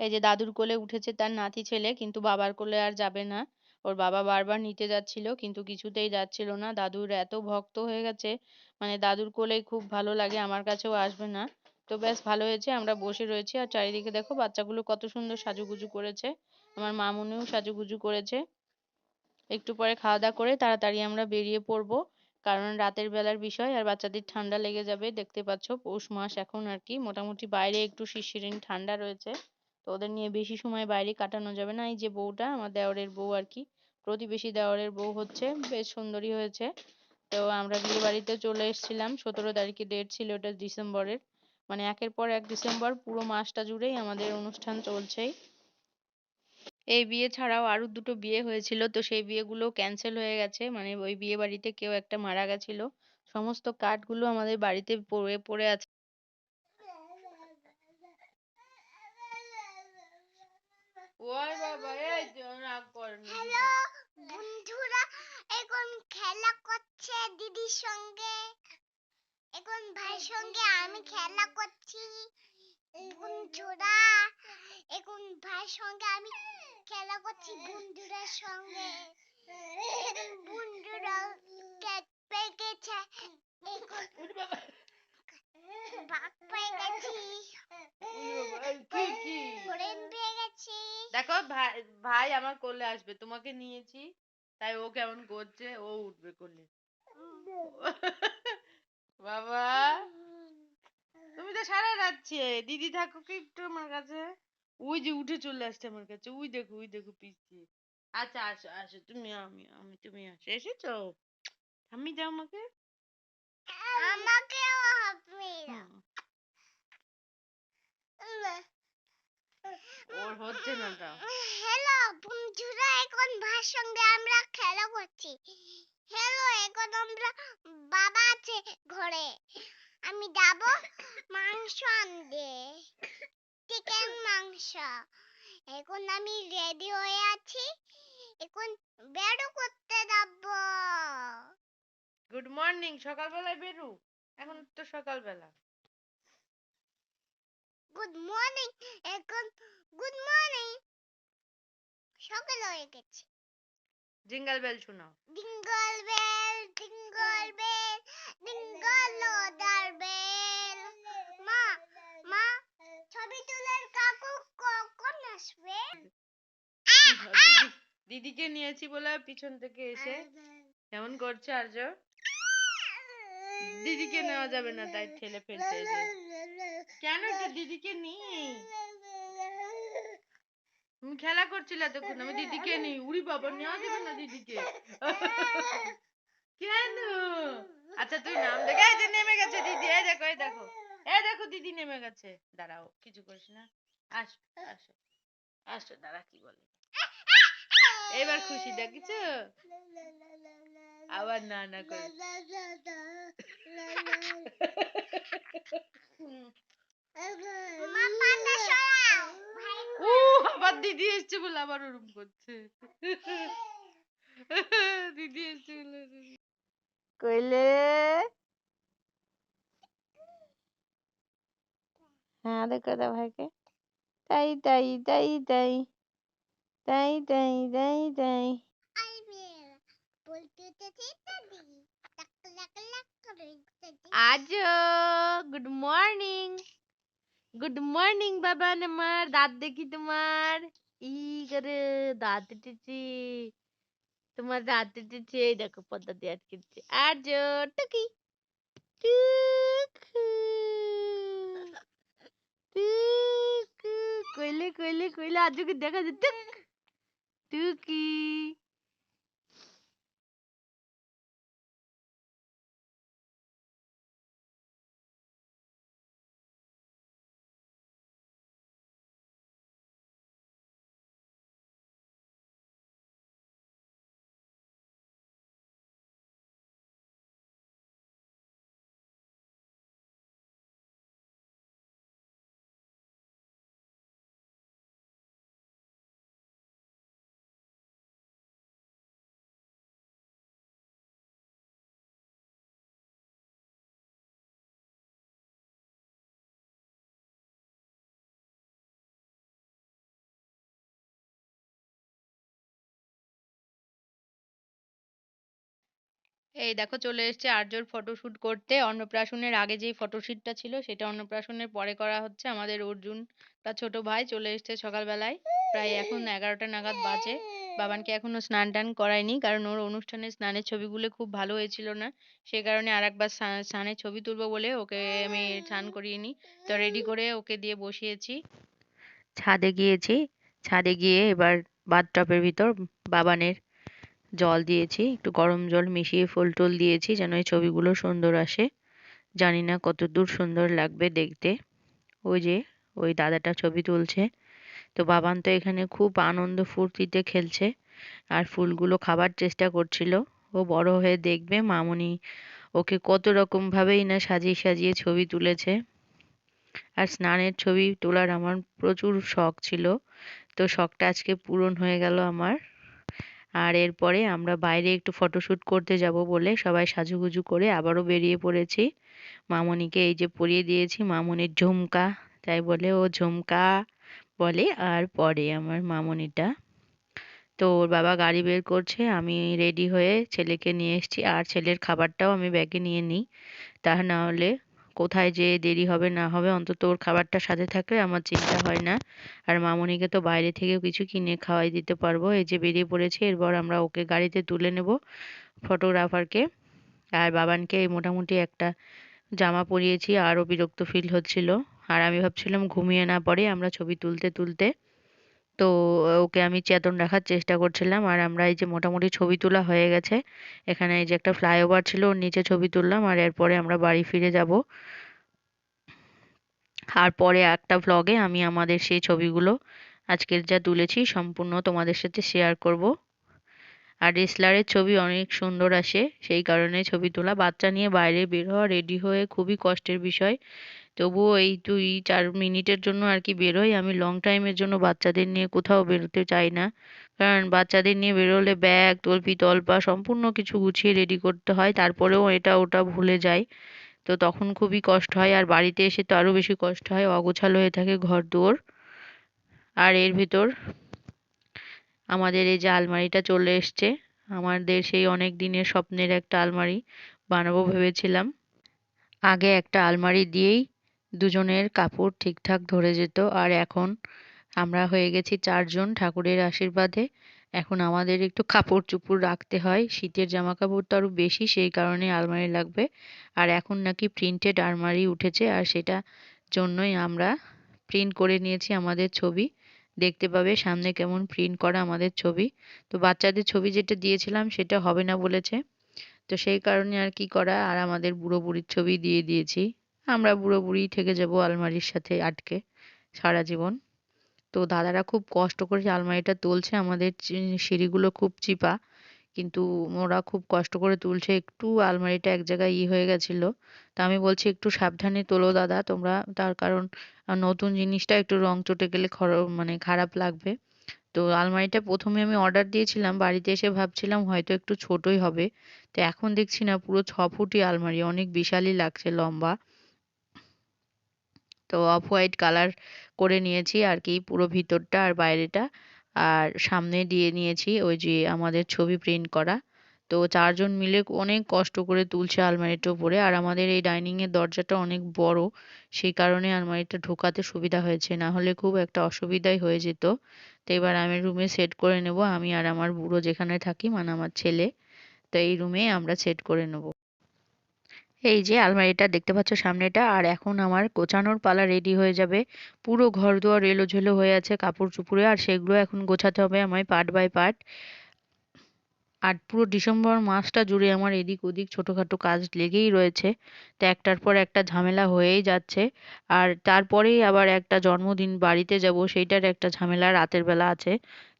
এই যে দাদুর কোলে উঠেছে তার নাতি ছেলে, কিন্তু বাবার কোলে আর যাবে না। ওর বাবা বারবার নিতে যাচ্ছিল, কিন্তু কিছুতেই যাচ্ছিল না। দাদুর এত ভক্ত হয়ে গেছে মানে দাদুর কোলেই খুব ভালো লাগে, আমার কাছেও আসবে না। তো বেশ ভালো হয়েছে, আমরা বসে রয়েছি। আর চারিদিকে দেখো, বাচ্চাগুলো কত সুন্দর সাজুগুজু করেছে। আমার মামুনিও সাজুগুজু করেছে। একটু পরে খাওয়া দাওয়া করে তাড়াতাড়ি আমরা বেরিয়ে পড়ব, কারণ রাতের বেলার বিষয় আর বাচ্চাদের ঠান্ডা লেগে যাবে, দেখতে পাচ্ছ। পৌষ মাস এখন আর কি, মোটামুটি বাইরে একটু শিরশিরিন, ঠান্ডা রয়েছে। তো ওদের নিয়ে বেশি সময় বাইরে কাটানো যাবে না। এই যে বউটা, আমার দেওরের বউ আর কি প্রতিবেশী দেওরের বউ হচ্ছে, বেশ সুন্দরী হয়েছে। তো আমরা বিয়ে বাড়িতে চলে এসেছিলাম, সতেরো তারিখে ডেট ছিল ওটা ডিসেম্বরের। মানে একের পর এক ডিসেম্বর, পুরো মাসটা জুড়েই আমাদের অনুষ্ঠান চলছেই। এই বিয়ে ছাড়াও আরও দুটো বিয়ে হয়েছিল, তো সেই বিয়েগুলো ক্যান্সেল হয়ে গেছে। মানে ওই বিয়ে বাড়িতে কেউ একটা মারা গেছিল। সমস্ত কার্ডগুলো আমাদের বাড়িতে পড়ে পড়ে আছে ওই বাবা এই রাগ করেনি হ্যালো বন্ধুরা এখন খেলা করছে দিদির সঙ্গে। এখন ভাইয়ের সঙ্গে আমি খেলা করছি। বন্ধুরা এখন ভাইয়ের সঙ্গে আমি খেলা করছি বন্ধুরার সঙ্গে। বন্ধুরা ক্যাট পেয়ে গেছে। এখন বাঘ পেয়ে গেছি কি কি? পেয়ে দেখো ভাই ভাই আমার কোলে আসবে তোমাকে নিয়েছি তাই ও কেমন করছে ও উঠবে কোলে। বাবা তুমি তো সারা রাচ্ছে দিদি থাকো কি একটু আমার কাছে। ওই যে উঠে চলে আসছে আমার কাছে ওই দেখো ওই দেখো পিছিয়ে আচ্ছা আসো আসো তুমি আমি আমি তুমি আসো এসেছ? আমি যাও আমাকে। আমাকেও হবে ওর হচ্ছে না তাও হ্যালো বন্ধুরা সঙ্গে আমরা খেলা করছি। হ্যালো এখন আমরা বাবা আছে ঘরে। আমি যাব মাংস আনতে। চিকেন মাংস। এখন আমি রেডি হয়ে আছি। এখন বেরো করতে যাব। গুড মর্নিং সকালবেলায় বেরু। এখন তো সকালবেলা। গুড মর্নিং এখন গুড মর্নিং সকাল হয়ে গেছে। জিঙ্গল বেল শোনাও। Jingle bell, jingle bell, jingle all the bell. মা মা ছবি তোলার কাকু কখন আসবে? দিদি দিদিকে নিয়েছি বলে পিছন থেকে এসে। কেমন করছে আর্য? দিদিকে নেওয়া যাবে না তাই ঠেলে ফেলছে। কেন দিদিকে নি তুমি খেলা করছিলে তখন আমি দিদিকে নি উড়ি বাবা নেওয়া যাবে না দিদিকে। কেন? আচ্ছা তুই নাম দেখে। এই যে নেমে গেছে দিদি এই দেখো এই দেখো। এই দেখো দিদি নেমে গেছে। দাঁড়াও কিছু করিস না। আসো আসো আসো দাঁড়া কি বলে? এবার খুশি দেখিছো? আবার না না করে। ও আবার দিদি এসছে বলে আবার ওরম করছে। দিদি এসছে বলে কইলে? হ্যাঁ দেখো দাও ভাইকে। তাই তাই তাই তাই। তাই তাই তাই তাই। আজ গুড মর্নিং গুড মর্নিং বাবা আমার দাঁত দেখি তোমার ই করে দাঁত উঠেছে তোমার দাঁত এই দেখো পর্দা দিয়ে আটকেছে আর টুকি টুকু কইলে কইলে কইলে আজকে দেখা যায় টুকি এই দেখো চলে এসেছে আর্যর ফটোশুট করতে। অন্নপ্রাশনের আগে যেই ফটোশুটটা ছিল সেটা অন্নপ্রাশনের পরে করা হচ্ছে আমাদের অর্জুন, তার ছোট ভাই চলে এসেছে সকালবেলায়। প্রায় এখন এগারোটা নাগাদ বাজে। বাবানকে এখনও স্নান টান করায়নি কারণ ওর অনুষ্ঠানে স্নানের ছবিগুলো খুব ভালো হয়েছিল না। সে কারণে আর একবার স্নানের ছবি তুলবো বলে ওকে আমি স্নান করিয়ে নি। তো রেডি করে ওকে দিয়ে বসিয়েছি। ছাদে গিয়েছি। ছাদে গিয়ে এবার বাথটবের ভিতর বাবানের জল দিয়েছি, একটু গরম জল মিশিয়ে ফুল টুল দিয়েছি যেন এই ছবিগুলো সুন্দর আসে। জানি না কতদূর সুন্দর লাগবে দেখতে। ওই যে, ওই দাদাটা ছবি তুলছে। তো বাবান তো এখানে খুব আনন্দ ফুর্তিতে খেলছে। আর ফুলগুলো খাবার চেষ্টা করছিল। ও বড় হয়ে দেখবে মামুনি ওকে কত রকম ভাবেই না সাজিয়ে সাজিয়ে ছবি তুলেছে। আর স্নানের ছবি তোলার আমার প্রচুর শখ ছিল। তো শখটা আজকে পূরণ হয়ে গেল আমার। আর এরপরে আমরা বাইরে একটু ফটোশ্যুট করতে যাব বলে সবাই সাজুগুজু করে আবারও বেরিয়ে পড়েছি। মামনিকে এই যে পরিয়ে দিয়েছি, মামনির ঝুমকা, তাই বলে ও ঝুমকা বলে আর পরে আমার মামনিটা। তো ওর বাবা গাড়ি বের করছে, আমি রেডি হয়ে ছেলেকে নিয়ে এসেছি। আর ছেলের খাবারটাও আমি ব্যাগে নিয়ে নিই, তা না হলে কোথায় যে দেরি হবে না হবে, অন্তত ওর খাবারটা সাথে থাকলে আমার চিন্তা হয় না। আর মামনিকে তো বাইরে থেকেও কিছু কিনে খাওয়াই দিতে পারব। এই যে বেরিয়ে পড়েছে, এরপর আমরা ওকে গাড়িতে তুলে নেব ফটোগ্রাফারকে। আর বাবানকে মোটামুটি একটা জামা পরিয়েছি, আরও বিরক্ত ফিল হচ্ছিল। আর আমি ভাবছিলাম ঘুমিয়ে না পড়ে আমরা ছবি তুলতে তুলতে তো, ওকে আমি চেতন রাখার চেষ্টা করছিলাম। আর আমরা এই যে মোটামুটি ছবি তোলা হয়ে গেছে, এখানে এই যে একটা ফ্লাইওভার ছিল, ওর নিচে ছবি তুললাম আর এরপরে আমরা বাড়ি ফিরে যাব। আর পরে একটা ভ্লগে আমি আমাদের সেই ছবিগুলো আজকের যা তুলেছি সম্পূর্ণ তোমাদের সাথে শেয়ার করব। আর ডিএসএলআরের ছবি অনেক সুন্দর আসে, সেই কারণে ছবি তোলা, বাচ্চা নিয়ে বাইরে বের হওয়া রেডি হয়ে খুবই কষ্টের বিষয়। তবুও এই দুই, চার মিনিটের জন্য আর কি বেরোই আমি লং টাইমের জন্য বাচ্চাদের নিয়ে কোথাও বেরোতে চাই না। কারণ বাচ্চাদের নিয়ে বেরোলে ব্যাগ তলপি, তলপা সম্পূর্ণ কিছু গুছিয়ে রেডি করতে হয়। তারপরেও এটা ওটা ভুলে যাই। তো তখন খুবই কষ্ট হয়। আর বাড়িতে এসে তো আরও বেশি কষ্ট হয়। অগোছালো হয়ে থাকে ঘর দুয়ার। আর এর ভিতর আমাদের এই যে আলমারিটা চলে এসছে। আমাদের সেই অনেক দিনের স্বপ্নের একটা আলমারি বানাবো ভেবেছিলাম। আগে একটা আলমারি দিয়েই দুজনের কাপড় ঠিকঠাক ধরে যেত আর এখন আমরা হয়ে গেছি চারজন ঠাকুরের আশীর্বাদে। এখন আমাদের একটু কাপড় চুপড় রাখতে হয়। শীতের জামা কাপড় তো আরও বেশি, সেই কারণে আলমারি লাগবে। আর এখন নাকি প্রিন্টেড আলমারি উঠেছে আর সেটা জন্যই আমরা প্রিন্ট করে নিয়েছি আমাদের ছবি। দেখতে পাবে সামনে কেমন প্রিন্ট করা আমাদের ছবি। তো বাচ্চাদের ছবি যেটা দিয়েছিলাম সেটা হবে না বলেছে। তো সেই কারণে আর কি করা? আর আমাদের বুড়ো বুড়ির ছবি দিয়ে দিয়েছি। আমরা বুড়ো বুড়ি থেকে যাব আলমারির সাথে আটকে সারা জীবন। তো দাদারা খুব কষ্ট করে আলমারিটা তুলছে, আমাদের সিঁড়িগুলো খুব চিপা, কিন্তু ওরা খুব কষ্ট করে তুলছে। একটু আলমারিটা এক জায়গায় ই হয়ে গেছিল। তা আমি বলছি, একটু সাবধানে তোলো দাদা, তোমরা তার কারণ নতুন জিনিসটা একটু রং চটে গেলে খর মানে খারাপ লাগবে। তো আলমারিটা প্রথমে আমি অর্ডার দিয়েছিলাম, বাড়িতে এসে ভাবছিলাম হয়তো একটু ছোটই হবে। তো এখন দেখছি না, পুরো ছ ফুটই আলমারি, অনেক বিশালই লাগছে, লম্বা। তো অফ হোয়াইট কালার করে নিয়েছি আর কি, পুরো ভিতরটা আর বাইরেটা। আর সামনে দিয়ে নিয়েছি ওই যে আমাদের ছবি প্রিন্ট করা। তো চারজন মিলে অনেক কষ্ট করে তুলছে আলমারিটা উপরে। আর আমাদের এই ডাইনিং এর দরজাটা অনেক বড়, সেই কারণে আলমারিটা ঢোকাতে সুবিধা হয়েছে। না হলে খুব একটা অসুবিধাই হয়ে যেত। তো এবার আমি রুমে সেট করে নেব। আমি আর আমার বুড়ো যেখানে থাকি মানে আমার ছেলে, তো এই রুমে আমরা সেট করে নেব। এই যে আলমারিটা দেখতে পাচ্ছ সামনেটা, আর এখন আমার গোছানোর পালা রেডি হয়ে যাবে। পুরো ঘর দুয়ার এলোঝেলো হয়ে আছে কাপড় চুপড়ে আর সেগুলো এখন গোছাতে হবে আমায় পার্ট বাই পার্ট আর পুরো ডিসেম্বর মাসটা জুড়ে আমার এদিক ওদিক ছোটোখাটো কাজ লেগেই রয়েছে। তো একটার পর একটা ঝামেলা হয়েই যাচ্ছে। আর তারপরেই আবার একটা জন্মদিন বাড়িতে যাব, সেইটার একটা ঝামেলা রাতের বেলা আছে।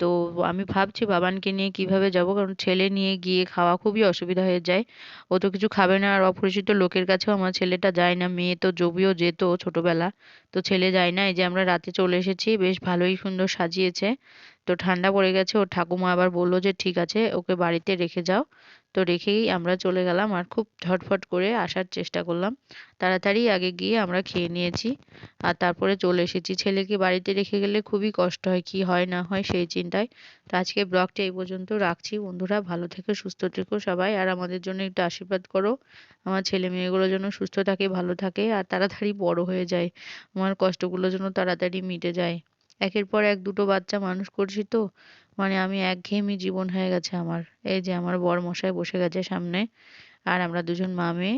তো আমি ভাবছি বাবানকে নিয়ে কীভাবে যাব? কারণ ছেলে নিয়ে গিয়ে খাওয়া খুবই অসুবিধা হয়ে যায়। ও তো কিছু খাবে না। আর অপরিচিত লোকের কাছেও আমার ছেলেটা যায় না। মেয়ে তো যদিও যেত ছোটবেলা। তো ছেলে যায় না। এই যে আমরা রাতে চলে এসেছি। বেশ ভালোই সুন্দর সাজিয়েছে। তো ঠান্ডা পড়ে গেছে। ওর ঠাকুমা আবার বলল যে, ঠিক আছে, ওকে বাড়িতে রেখে যাও। তো রেখেই আমরা চলে গেলাম আর খুব ঝটফট করে আসার চেষ্টা করলাম। তাড়াতাড়ি আগে গিয়ে আমরা খেয়ে নিয়েছি। আর তারপরে চলে এসেছি। ছেলেকে বাড়িতে রেখে গেলে খুবই কষ্ট হয়, কি হয় না হয় সেই চিন্তায়। তো আজকে ব্লগটা এই পর্যন্ত রাখছি। বন্ধুরা, ভালো থেকো, সুস্থ থেকো সবাই। আর আমাদের জন্য একটু আশীর্বাদ করো। আমার ছেলে মেয়েগুলো যেন সুস্থ থাকে, ভালো থাকে আর তাড়াতাড়ি বড় হয়ে যায়। আমার কষ্টগুলো যেন তাড়াতাড়ি মিটে যায়। একের পর এক দুটো বাচ্চা মানুষ করছি তো। মানে আমি একঘেয়েমি জীবন হয়ে গেছে আমার। এই যে আমার বর মশাই বসে গেছে সামনে, আর আমরা দুজন মা মেয়ে।